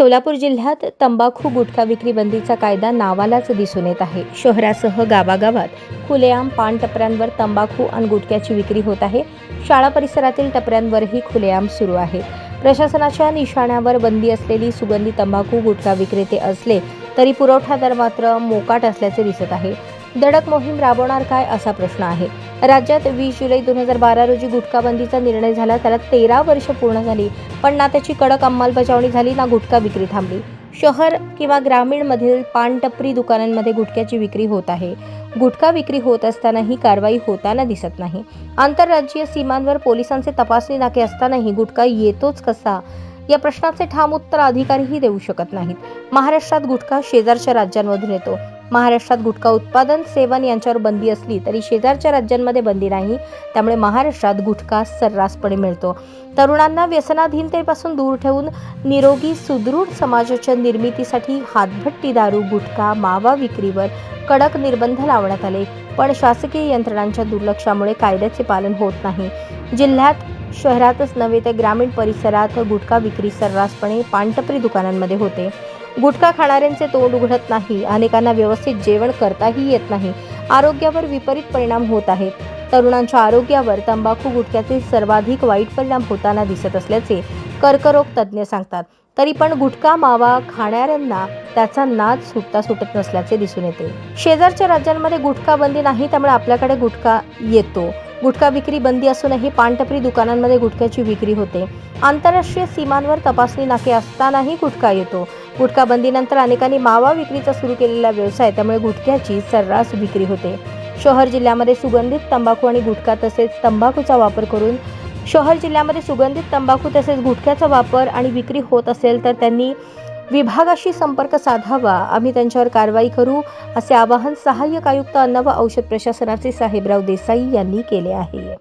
सोलापूर जिल्ह्यात तंबाखू गुटखा विक्री बंदीचा कायदा नावालाच दिसून येत आहे. शहरासह गावागावात खुलेआम पान टपऱ्यांवर तंबाखू आणि गुटख्याची विक्री होत आहे. शाळा परिसरातील टपऱ्यांवरही खुलेआम सुरू आहे. प्रशासनाच्या निशाण्यावर बंदी असलेली सुगंधी तंबाखू गुटखा विक्रेते असले तरी पुरवठादार मात्र मोकाट असल्याचे दिसत आहे. दडक मोहीम राबवणार काय असा प्रश्न आहे. राज्यात वीस जुलै दोन हजार बारा रोजी गुटखा बंदीचा निर्णय झाला त्याला तेरा वर्ष पूर्ण झाली पण ना त्याची कडक अंमलबजावणी झाली ना गुटखा विक्री थांबली. शहर किंवा ग्रामीणमधील पानटपरी दुकानांमध्ये गुटख्याची विक्री होत आहे. गुटखा विक्री होत असतानाही कारवाई होताना दिसत नाही. आंतरराज्यीय सीमांवर पोलिसांचे तपासणी नाके असतानाही गुटखा येतोच कसा? या प्रश्नाचे ठाम उत्तर अधिकारीही देऊ शकत नाहीत. महाराष्ट्रात गुटखा शेजारच्या राज्यांमधून येतो. महाराष्ट्रात गुटखा उत्पादन सेवन यांच्यावर बंदी असली तरी शेजारच्या राज्यांमध्ये बंदी नाही त्यामुळे महाराष्ट्रात गुटखा सर्रासपणे मिळतो. तरुणांना व्यसनाधीनतेपासून दूर ठेवून निरोगी सुदृढ समाजाच्या निर्मितीसाठी हातभट्टी दारू गुटखा मावा विक्रीवर कडक निर्बंध लावण्यात आले. पण शासकीय यंत्रणांच्या दुर्लक्षामुळे कायद्याचे पालन होत नाही. जिल्ह्यात शहरातच नव्हे तर ग्रामीण परिसरात गुटखा विक्री सर्रासपणे पानटपरी दुकानांमध्ये होते. गुटखा खाणाऱ्यांचे तोंड उघडत नाही. अनेकांना व्यवस्थित जेवण करताही येत नाही. आरोग्यावर विपरीत परिणाम होत आहेत तरुणांच्या आरोग्यावर तंबाखू गुटख्याचे सर्वाधिक वाईट परिणाम होताना दिसत असल्याचे कर्करोग तज्ज्ञ सांगतात. तरी पण गुटखा मावा खाणाऱ्यांना त्याचा नाद सुटता सुटत नसल्याचे दिसून येते. शेजारच्या राज्यांमध्ये गुटखा बंदी नाही त्यामुळे आपल्याकडे गुटखा येतो. गुटखा विक्री बंदी असूनही पानटपरी दुकानांमध्ये गुटख्याची विक्री होते. आंतरराष्ट्रीय सीमांवर तपासणी नाके असतानाही गुटखा येतो. गुटखा बंदीनंतर अनेकांनी मावा विक्रीचा सुरू केलेला व्यवसाय त्यामुळे गुटख्याची सर्रास विक्री होते. शहर जिल्ह्यामध्ये सुगंधित तंबाखू आणि गुटखा तसेच तंबाखूचा वापर करून शहर जिल्ह्यामध्ये सुगंधित तंबाखू तसेच गुटख्याचा वापर आणि विक्री होत असेल तर त्यांनी विभागाशी संपर्क साधावा. आम्ही त्यांच्यावर कारवाई करू असे आवाहन सहाय्यक आयुक्त अन्न व औषध प्रशासनाचे साहेबराव देसाई यांनी केले आहे.